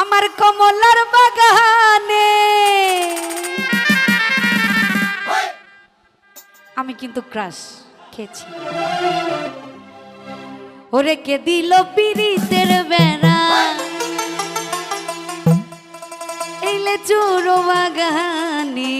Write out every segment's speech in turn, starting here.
আমার কমলার বাগানে। আমি কিন্তু ক্রাশ খেয়েছি। ওরে কে দিল পিরিতের বেড়া? এইলে চোর বাগানে।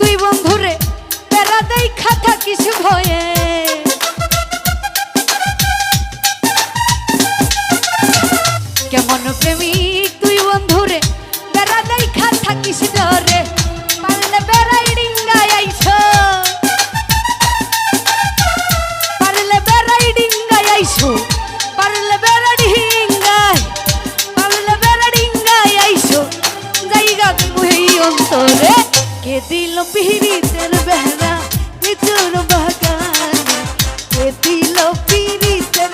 তুই বন্ধুরে দেই খাতা কিছু ভয়ে। কেমন প্রেমিক তুই বন্ধুরে বেড়া দেই খাতা কিছু ডরে। পিরিতের বেহরা নিচুর বাগানে কে দিল পিরিতের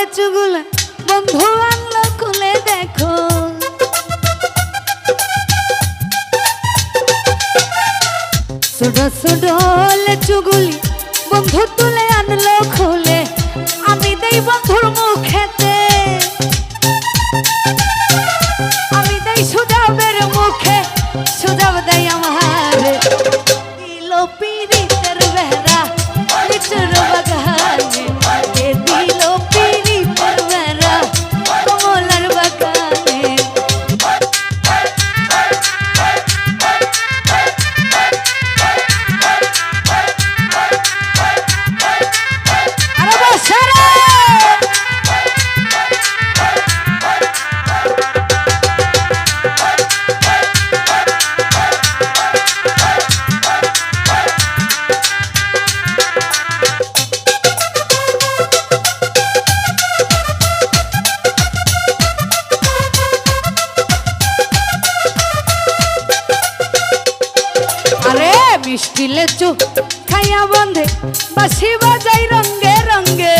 লেচুগুলো বন্ধু আনলো খুলে দেখো। সুডো ছোট চুগুলি বন্ধু তুলে আনলো খুলে। মিষ্টি লেচু খাইয়া বন্ধে বাসি বাজাই রঙ্গে রঙ্গে।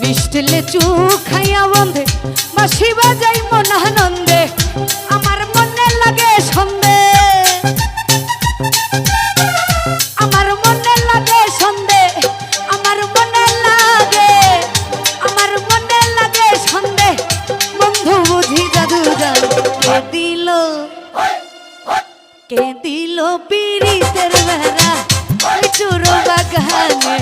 মিষ্টি লেচু খাইয়া বন্ধে বাসি বাজাই মন দিল পিরিতের বেড়া চুর বাগানে